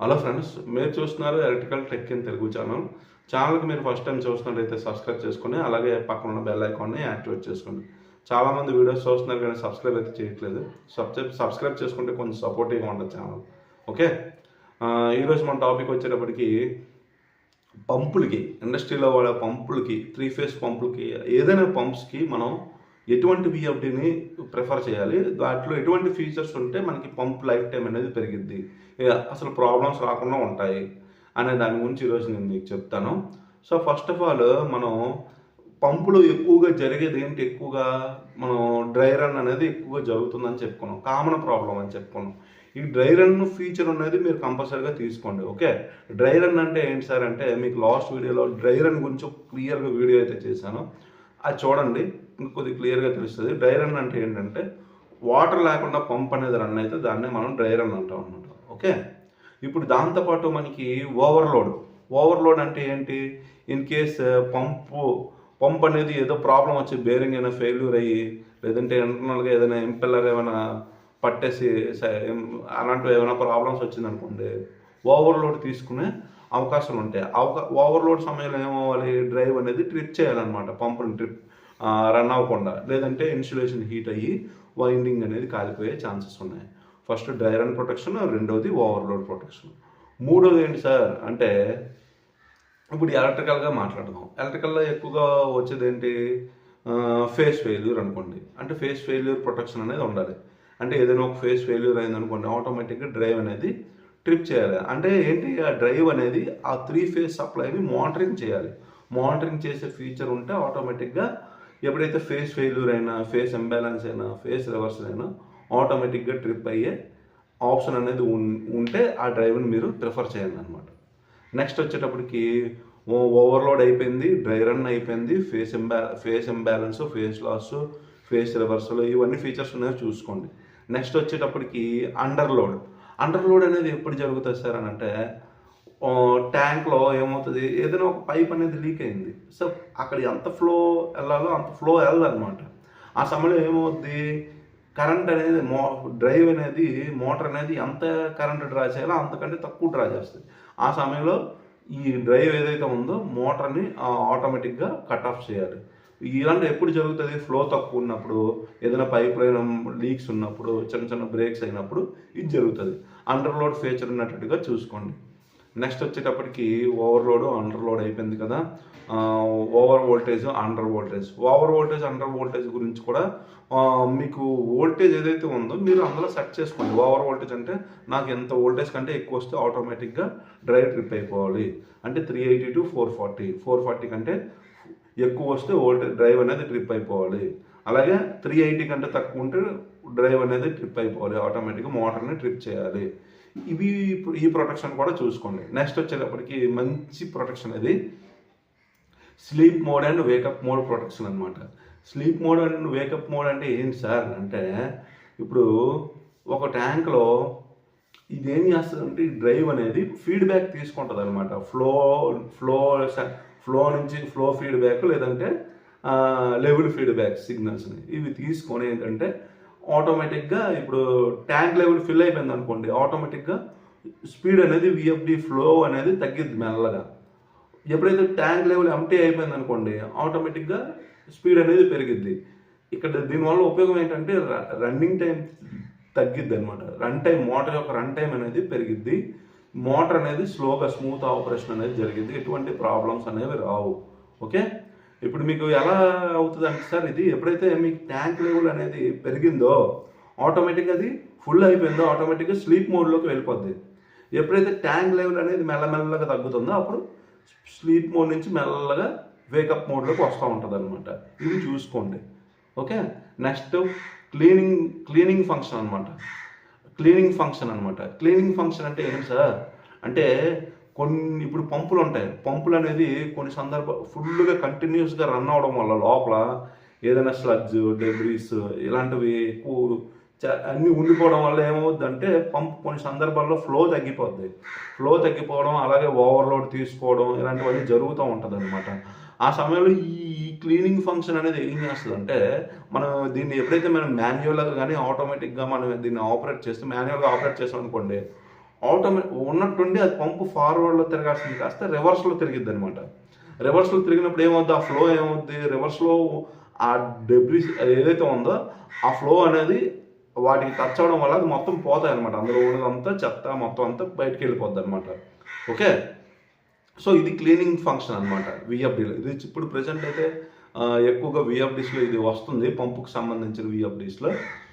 Hello friends మీరు చూస్తున్నారు electrical tech in Telugu channel. ఛానల్కి మీరు ఫస్ట్ టైం చూస్తున్నట్లయితే సబ్స్క్రైబ్ చేసుకొని అలాగే పక్కన ఉన్న బెల్ ఐకాన్ని యాక్టివేట్ చేసుకోండి. చాలామంది వీడియోస్ చూస్తున్నారు కానీ సబ్స్క్రైబ్ అయితే చేయట్లేదు. సబ్స్క్రైబ్ సబ్స్క్రైబ్ చేసుకుంటే కొంచెం సపోర్టివ్గా ఉంటుంది ఛానల్ ఓకే? ఈరోజు మన టాపిక్ వచ్చేటప్పటికి పంపులకి ఇండస్ట్రీలో వాడే పంపులకి త్రీ ఫేస్ పంపులకి ఏదైనా పంప్స్కి మనం ఎటువంటి విఎఫ్డిని ప్రిఫర్ చేయాలి? దాంట్లో ఎటువంటి ఫీచర్స్ ఉంటే మనకి పంప్ లైఫ్ టైం అనేది పెరిగిద్ది. అసలు ప్రాబ్లమ్స్ రాకుండా ఉంటాయి అనే దాని గురించి ఈరోజు నేను మీకు చెప్తాను. సో ఫస్ట్ ఆఫ్ ఆల్ మనం పంపులు ఎక్కువగా జరిగేది ఏంటి? ఎక్కువగా మనం డ్రై రన్ అనేది ఎక్కువగా జరుగుతుందని చెప్పుకున్నాం. కామన్ ప్రాబ్లం అని చెప్పుకున్నాం. ఈ డ్రై రన్ ఫీచర్ అనేది మీరు కంపల్సరీగా తీసుకోండి ఓకే? డ్రై రన్ అంటే ఏంటి సార్? అంటే మీకు లాస్ట్ వీడియోలో డ్రై రన్ గురించి క్లియర్గా వీడియో అయితే చేశాను. అది చూడండి ఇంకా కొద్దిగా క్లియర్గా తెలుస్తుంది. డ్రై రన్ అంటే ఏంటంటే వాటర్ లేకుండా పంప్ అనేది రన్ అయితే దాన్నే మనం డ్రై రన్ అంటాం అనమాట ఓకే? ఇప్పుడు దాంతోపాటు మనకి ఓవర్లోడ్. ఓవర్లోడ్ అంటే ఏంటి? ఇన్ కేస్ పంపు పంప్ అనేది ఏదో ప్రాబ్లం వచ్చి బేరింగ్ అయినా ఫెయిల్యూర్ అయ్యి లేదంటే ఇంటర్నల్గా ఏదైనా ఇంపెల్లర్ ఏమైనా పట్టేసి స- అలాంటివి ఏమైనా ప్రాబ్లమ్స్ వచ్చిందనుకోండి ఓవర్లోడ్ తీసుకునే అవకాశాలు ఉంటాయి అవకా ఓవర్లోడ్ సమయంలో ఏమవ్వాలి? డ్రైవ్ అనేది ట్రిప్ చేయాలన్నమాట. పంపుని ట్రిప్ రన్ అవ్వకుండా. లేదంటే ఇన్సులేషన్ హీట్ అయ్యి వైండింగ్ అనేది కాలిపోయే ఛాన్సెస్ ఉన్నాయి. ఫస్ట్ డ్రై రన్ ప్రొటెక్షన్ రెండవది ఓవర్లోడ్ ప్రొటెక్షన్. మూడోది ఏంటి సార్? అంటే ఇప్పుడు ఎలక్ట్రికల్గా మాట్లాడదాం. ఎలక్ట్రికల్లో ఎక్కువగా వచ్చేది ఏంటి? ఫేస్ ఫెయిల్యూర్ అనుకోండి. అంటే ఫేస్ ఫెయిల్యూర్ ప్రొటెక్షన్ అనేది ఉండాలి. అంటే ఏదైనా ఒక ఫేస్ ఫెయిల్యూర్ అయింది అనుకోండి ఆటోమేటిక్గా డ్రైవ్ అనేది ట్రిప్ చేయాలి. అంటే ఏంటి? ఆ డ్రైవ్ అనేది ఆ త్రీ ఫేస్ సప్లైని మానిటరింగ్ చేయాలి. మానిటరింగ్ చేసే ఫీచర్ ఉంటే ఆటోమేటిక్గా ఎప్పుడైతే ఫేస్ ఫెయిల్యూర్ అయినా ఫేస్ ఇంబ్యాలెన్స్ అయినా ఫేస్ రివర్సల్ అయినా ఆటోమేటిక్గా ట్రిప్ అయ్యే ఆప్షన్ అనేది ఉన్- ఉంటే ఆ డ్రైవ్ని మీరు ప్రిఫర్ చేయండి అనమాట నెక్స్ట్ వచ్చేటప్పటికి ఓవర్లోడ్ అయిపోయింది డ్రై రన్ అయిపోయింది phase ఇంబ్యా phase imbalance phase loss phase reversal ఇవన్నీ ఫీచర్స్ ఉన్నాయో చూసుకోండి. నెక్స్ట్ వచ్చేటప్పటికి అండర్లోడ్. అండర్లోడ్ అనేది ఎప్పుడు జరుగుతుంది సార్ అని అంటే ట్యాంక్లో ఏమవుతుంది? ఏదైనా ఒక పైప్ అనేది లీక్ అయింది. సో అక్కడ ఎంత ఫ్లో వెళ్ళాలో అంత ఫ్లో వెళ్ళదన్నమాట. ఆ సమయంలో ఏమవుద్ది? కరెంట్ అనేది మో డ్రైవ్ అనేది మోటార్ అనేది ఎంత కరెంట్ డ్రా చేయాలో అంతకంటే తక్కువ డ్రా చేస్తుంది. ఆ సమయంలో ఈ డ్రైవ్ ఏదైతే ఉందో మోటార్ని ఆటోమేటిక్గా కట్ ఆఫ్ చేయాలి. ఇలాంటి ఎప్పుడు జరుగుతుంది? ఫ్లో తక్కువ ఉన్నప్పుడు ఏదైనా పైప్ లైన్ లీక్స్ ఉన్నప్పుడు చిన్న చిన్న బ్రేక్స్ అయినప్పుడు ఇది జరుగుతుంది. అండర్లోడ్ ఫీచర్ ఉన్నట్టుగా చూసుకోండి. నెక్స్ట్ వచ్చేటప్పటికి ఓవర్లోడ్ అండర్లోడ్ అయిపోయింది కదా. Over voltage under voltage over voltage under voltage గురించి కూడా మీకు వోల్టేజ్ ఏదైతే ఉందో మీరు అందులో సెట్ చేసుకోండి. ఓవర్ వోల్టేజ్ అంటే నాకు ఎంత వోల్టేజ్ కంటే ఎక్కువ వస్తే ఆటోమేటిక్గా డ్రైవ్ ట్రిప్ అయిపోవాలి. అంటే three eighty to four forty four forty కంటే ఎక్కువ వస్తే ఓల్టేజ్ డ్రైవ్ అనేది ట్రిప్ అయిపోవాలి. అలాగే త్రీ ఎయిటీ కంటే తక్కువ ఉంటే డ్రైవ్ అనేది ట్రిప్ అయిపోవాలి. ఆటోమేటిక్గా మోటార్ని ట్రిప్ చేయాలి. ఇవి ఈ ప్రొటెక్షన్ కూడా చూసుకోండి. నెక్స్ట్ వచ్చేటప్పటికి మంచి ప్రొటెక్షన్ ఇది sleep mode and wake up mode protection అనమాట sleep mode and wake up mode అంటే ఏంటి సార్ అంటే ఇప్పుడు ఒక ట్యాంక్లో ఇదేం చేస్తుందంటే ఈ డ్రైవ్ అనేది ఫీడ్బ్యాక్ తీసుకుంటుంది అనమాట ఫ్లో ఫ్లో ఫ్లో నుంచి ఫ్లో ఫీడ్బ్యాక్ లేదంటే లెవెల్ ఫీడ్బ్యాక్ సిగ్నల్స్ని ఇవి తీసుకొని ఏంటంటే ఆటోమేటిక్గా ఇప్పుడు ట్యాంక్ లెవెల్ ఫిల్ అయిపోయింది అనుకోండి ఆటోమేటిక్గా స్పీడ్ అనేది విఎఫ్డి ఫ్లో అనేది తగ్గిద్ది మెల్లగా. ఎప్పుడైతే ట్యాంక్ లెవెల్ ఎంటీ అయిపోయింది అనుకోండి ఆటోమేటిక్గా స్పీడ్ అనేది పెరిగిద్ది. ఇక్కడ దీనివల్ల ఉపయోగం ఏంటంటే రన్నింగ్ టైం తగ్గిద్ది అనమాట రన్ టైం మోటార్ యొక్క రన్ టైం అనేది పెరిగిద్ది. మోటార్ అనేది స్లోగా స్మూత్ ఆపరేషన్ అనేది జరిగింది ఎటువంటి ప్రాబ్లమ్స్ అనేవి రావు. ఓకే ఇప్పుడు మీకు ఎలా అవుతుంది అంటే సార్ ఇది ఎప్పుడైతే మీకు ట్యాంక్ లెవెల్ అనేది పెరిగిందో ఆటోమేటిక్గా అది ఫుల్ అయిపోయిందో ఆటోమేటిక్గా స్లీప్ మోడ్లోకి వెళ్ళిపోద్ది. ఎప్పుడైతే ట్యాంక్ లెవెల్ అనేది మెల్లమెల్లగా తగ్గుతుందో అప్పుడు స్లీప్ మోడ్ నుంచి మెల్లగా వేకప్ మోడ్లోకి వస్తూ ఉంటుంది అనమాట ఇది చూసుకోండి. Okay next cleaning cleaning function అనమాట క్లీనింగ్ ఫంక్షన్ అనమాట క్లీనింగ్ ఫంక్షన్ అంటే ఏంటి సార్? అంటే కొన్ని ఇప్పుడు పంపులు ఉంటాయి. పంపులు అనేది కొన్ని సందర్భ ఫుల్గా కంటిన్యూస్గా రన్ అవడం వల్ల లోపల ఏదైనా స్లడ్జ్ డెబ్రీస్ ఇలాంటివి ఎక్కువ అన్నీ ఉండిపోవడం వల్ల ఏమవుతుందంటే పంప్ కొన్ని సందర్భాల్లో ఫ్లో తగ్గిపోద్ది. ఫ్లో తగ్గిపోవడం అలాగే ఓవర్లోడ్ తీసుకోవడం ఇలాంటివన్నీ జరుగుతూ ఉంటుంది అనమాట ఆ సమయంలో ఈ క్లీనింగ్ ఫంక్షన్ అనేది ఏం చేస్తుంది అంటే మనం దీన్ని ఎప్పుడైతే మనం మాన్యువల్గా కానీ ఆటోమేటిక్గా మనం దీన్ని ఆపరేట్ చేస్తే మాన్యువల్గా ఆపరేట్ చేస్తాం అనుకోండి ఆటోమేటిక్ ఉన్నట్టుండి అది పంపు ఫార్వర్డ్లో తిరగాల్సింది కాస్త రివర్స్లో తిరిగిద్ది అనమాట రివర్స్లో తిరిగినప్పుడు ఏమవుద్ది? ఆ ఫ్లో ఏమవుద్ది? రివర్స్లో ఆ డెబ్రిస్ ఏదైతే ఉందో ఆ ఫ్లో అనేది వాటికి టచ్ అవడం వల్ల అది మొత్తం పోతాయి అనమాట అందులో ఉన్నదంతా చెత్త మొత్తం అంతా బయటకు వెళ్ళిపోద్ది అనమాట ఓకే? సో ఇది క్లీనింగ్ ఫంక్షన్ అనమాట విఎఫ్డీలో ఇది ఇప్పుడు ప్రజెంట్ అయితే ఎక్కువగా విఎఫ్డీస్లో ఇది వస్తుంది పంపుకు సంబంధించిన విఎఫ్డీస్లో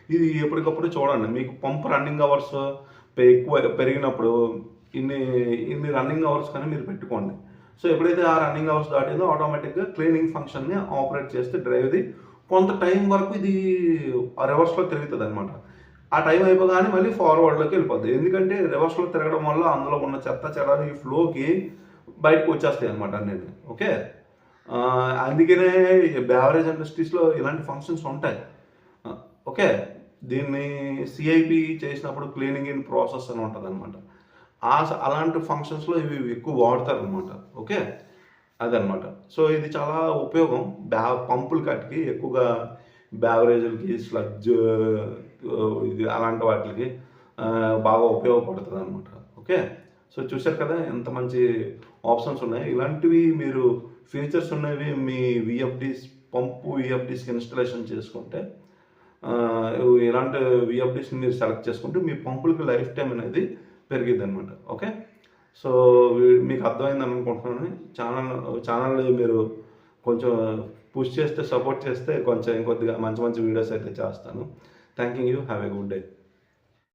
ఇది ఎప్పటికప్పుడు చూడండి మీకు పంప్ రన్నింగ్ అవర్స్ ఎక్కువ పెరిగినప్పుడు ఇన్ని ఇన్ని రన్నింగ్ అవర్స్ కానీ మీరు పెట్టుకోండి. సో ఎప్పుడైతే ఆ రన్నింగ్ అవర్స్ దాటిందో ఆటోమేటిక్గా క్లీనింగ్ ఫంక్షన్ని ఆపరేట్ చేస్తే డ్రైవ్ది కొంత టైం వరకు ఇది రివర్స్లో తిరుగుతుంది అనమాట ఆ టైం అయిపోగానే మళ్ళీ ఫార్వర్డ్లోకి వెళ్ళిపోద్ది. ఎందుకంటే రివర్స్లో తిరగడం వల్ల అందులో ఉన్న చెత్త చెడాలు ఈ ఫ్లోకి బయటకు వచ్చేస్తాయి అనమాట అన్నీ ఓకే? అందుకనే బ్యావరేజ్ ఇండస్ట్రీస్లో ఇలాంటి ఫంక్షన్స్ ఉంటాయి. ఓకే? దీన్ని సిఐపి చేసినప్పుడు క్లీనింగ్ ఇన్ ప్రాసెస్ అని ఉంటుంది అనమాట ఆ స- అలాంటి ఫంక్షన్స్లో ఇవి ఎక్కువ వాడతారు అనమాట ఓకే? అదనమాట. సో ఇది చాలా ఉపయోగం. బ్యా పంపుల కట్టికి ఎక్కువగా బ్యావరేజ్లకి స్లడ్జ్ ఇది అలాంటి వాటికి బాగా ఉపయోగపడుతుంది అనమాట ఓకే? సో చూశారు కదా ఎంత మంచి ఆప్షన్స్ ఉన్నాయి. ఇలాంటివి మీరు ఫీచర్స్ ఉన్నవి మీ విఎఫ్డీస్ పంపు విఎఫ్డీస్కి ఇన్స్టలేషన్ చేసుకుంటే ఇలాంటి విఎఫ్డీస్ని మీరు సెలెక్ట్ చేసుకుంటే మీ పంపులకి లైఫ్ టైం అనేది పెరిగిద్ది అనమాట ఓకే? సో మీకు అర్థమైంది అనుకుంటున్నాను. ఛానల్ ఛానల్ మీరు కొంచెం పుష్ చేస్తే సపోర్ట్ చేస్తే కొంచెం ఇంకొద్దిగా మంచి మంచి వీడియోస్ అయితే చేస్తాను. Thank you have a good day.